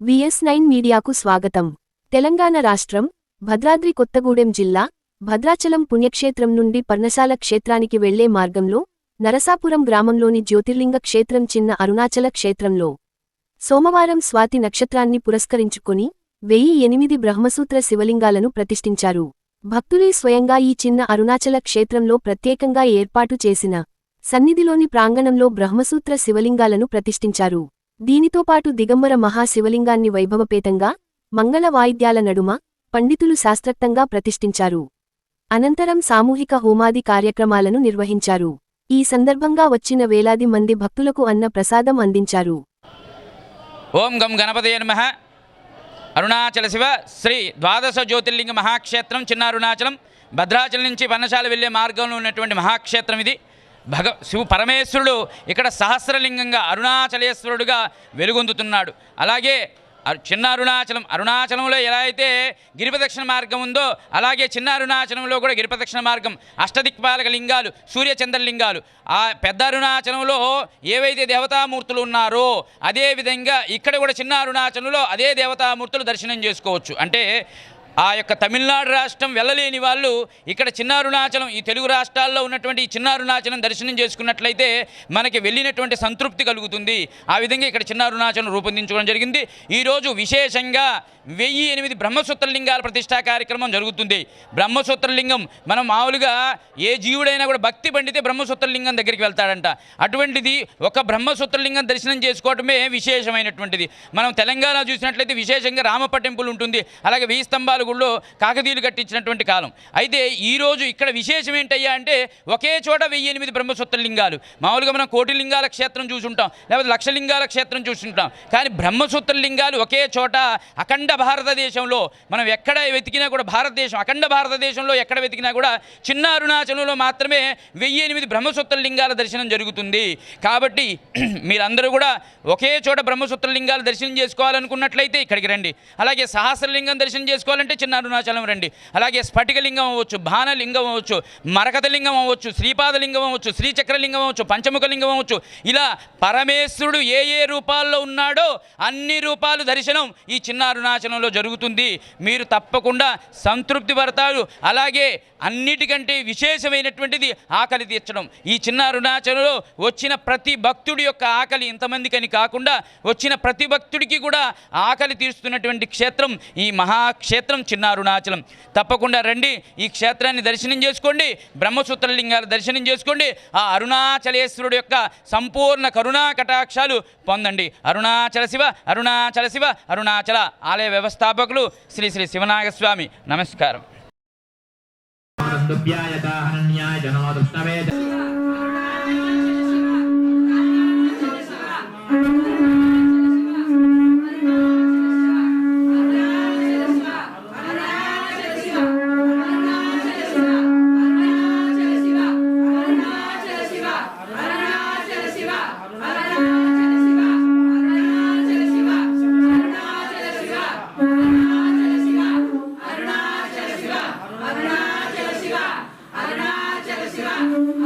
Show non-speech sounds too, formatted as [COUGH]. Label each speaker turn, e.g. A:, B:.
A: VS nine మీడియాకు స్వాగతం. తెలంగాణ రాష్ట్రం భద్రాద్రి కొత్తగూడెం జిల్లా భద్రాచలం పుణ్యక్షేత్రం నుండి పర్ణశాల క్షేత్రానికి వెళ్ళే మార్గంలో నరసాపురం గ్రామంలోని జ్యోతిర్లింగ క్షేత్రం చిన్న అరుణాచల క్షేత్రంలో. సోమవారం స్వాతి నక్షత్రాన్ని పురస్కరించుకుని వెయ్యి ఎనిమిది బ్రహ్మసూత్ర శివలింగాలను ప్రతిష్ఠించారు. భక్తులే స్వయంగా ఈ చిన్న అరుణాచల క్షేత్రంలో ప్రత్యేకంగా ఏర్పాటు చేసిన సన్నిధిలోని ప్రాంగణంలో బ్రహ్మసూత్ర శివలింగాలను ప్రతిష్ఠించారు. దీనితో పాటు దిగంబర మహాశివలింగాన్ని వైభవపేతంగా మంగళ వాయిద్యాల నడుమ పండితులు శాస్త్రక్తంగా ప్రతిష్ఠించారు. అనంతరం సామూహిక హోమాది కార్యక్రమాలను నిర్వహించారు. ఈ సందర్భంగా వచ్చిన వేలాది మంది భక్తులకు అన్న ప్రసాదం అందించారు.
B: ఓం గం గణపతి నమః. అరుణాచల శివ శ్రీ ద్వాదశ జ్యోతిర్లింగ మహాక్షేత్రం చిన్న అరుణాచలం భద్రాచలం నుంచి పన్నశాల వెళ్ళే మార్గంలో ఉన్నటువంటి మహాక్షేత్రం ఇది. భగ శివ పరమేశ్వరుడు ఇక్కడ సహస్రలింగంగా అరుణాచలేశ్వరుడుగా వెలుగొందుతున్నాడు. అలాగే చిన్న అరుణాచలం అరుణాచలంలో ఎలా అయితే గిరిప్రదక్షిణ మార్గం ఉందో అలాగే చిన్న అరుణాచలంలో కూడా గిరిప్రదక్షిణ మార్గం. అష్టదిక్పాలక లింగాలు సూర్యచంద్రలింగాలు. ఆ పెద్ద అరుణాచలంలో ఏవైతే దేవతామూర్తులు ఉన్నారో అదేవిధంగా ఇక్కడ కూడా చిన్న అరుణాచలంలో అదే దేవతామూర్తులు దర్శనం చేసుకోవచ్చు. అంటే ఆ యొక్క తమిళనాడు రాష్ట్రం వెళ్ళలేని వాళ్ళు ఇక్కడ చిన్నారుణాచలం ఈ తెలుగు రాష్ట్రాల్లో ఉన్నటువంటి ఈ చిన్నారుణాచలం దర్శనం చేసుకున్నట్లయితే మనకి వెళ్ళినటువంటి సంతృప్తి కలుగుతుంది. ఆ విధంగా ఇక్కడ చిన్నారుణాచలం రూపొందించుకోవడం జరిగింది. ఈరోజు విశేషంగా వెయ్యి ఎనిమిది బ్రహ్మసూత్రలింగాల ప్రతిష్టా కార్యక్రమం జరుగుతుంది. బ్రహ్మసూత్రలింగం మనం మామూలుగా ఏ జీవుడైనా కూడా భక్తి పండితే బ్రహ్మసూత్రలింగం దగ్గరికి వెళ్తాడంట. అటువంటిది ఒక బ్రహ్మసూత్రలింగం దర్శనం చేసుకోవటమే విశేషమైనటువంటిది. మనం తెలంగాణ చూసినట్లయితే విశేషంగా రామప్ప టెంపుల్ ఉంటుంది. అలాగే వెయ్యి స్తంభాలు గుళ్ళో కాకతీయులు కట్టించినటువంటి కాలం. అయితే ఈరోజు ఇక్కడ విశేషం ఏంటయ్యా అంటే ఒకే చోట వెయ్యి ఎనిమిది బ్రహ్మసూత్ర లింగాలు మామూలుగా మనం కోటి లింగాల క్షేత్రం చూసుంటాం లేకపోతే లక్ష లింగాల క్షేత్రం చూసుంటాం. కానీ బ్రహ్మసూత్ర లింగాలు ఒకే చోట అఖండ భారతదేశంలో మనం ఎక్కడ వెతికినా కూడా భారతదేశం అఖండ భారతదేశంలో ఎక్కడ వెతికినా కూడా చిన్న అరుణాచలంలో మాత్రమే వెయ్యి ఎనిమిది బ్రహ్మసూత్ర లింగాల దర్శనం జరుగుతుంది. కాబట్టి [CLEARS THROAT] మీరందరూ కూడా ఒకే చోట బ్రహ్మసూత్ర లింగాలు దర్శనం చేసుకోవాలనుకున్నట్లయితే ఇక్కడికి రండి. అలాగే సహస్రలింగం దర్శనం చేసుకోవాలంటే చిన్న అరుణాచలం రండి. అలాగే స్ఫటికలింగం అవ్వచ్చు బాణలింగం అవ్వచ్చు మరకతలింగం అవ్వచ్చు శ్రీపాదలింగం అవ్వచ్చు శ్రీచక్రలింగం అవ్వచ్చు పంచముఖలింగం అవ్వచ్చు. ఇలా పరమేశ్వరుడు ఏ ఏ రూపాల్లో ఉన్నాడో అన్ని రూపాలు దర్శనం ఈ చిన్న అరుణాచలంలో జరుగుతుంది. మీరు తప్పకుండా సంతృప్తి పడతారు. అలాగే అన్నిటికంటే విశేషమైనటువంటిది ఆకలి తీర్చడం. ఈ చిన్న అరుణాచలంలో వచ్చిన ప్రతి భక్తుడి యొక్క ఆకలి ఇంతమందికని కాకుండా వచ్చిన ప్రతి భక్తుడికి కూడా ఆకలి తీరుస్తున్నటువంటి క్షేత్రం ఈ మహాక్షేత్రం. చిన్న అరుణాచలం తప్పకుండా రండి ఈ క్షేత్రాన్ని దర్శనం చేసుకోండి బ్రహ్మసూత్రలింగాల దర్శనం చేసుకోండి ఆ అరుణాచలేశ్వరుడు యొక్క సంపూర్ణ కరుణా కటాక్షాలు పొందండి. అరుణాచల శివ అరుణాచల శివ అరుణాచల ఆలయ వ్యవస్థాపకులు శ్రీ శ్రీ శివనాగస్వామి. నమస్కారం.
C: Ah!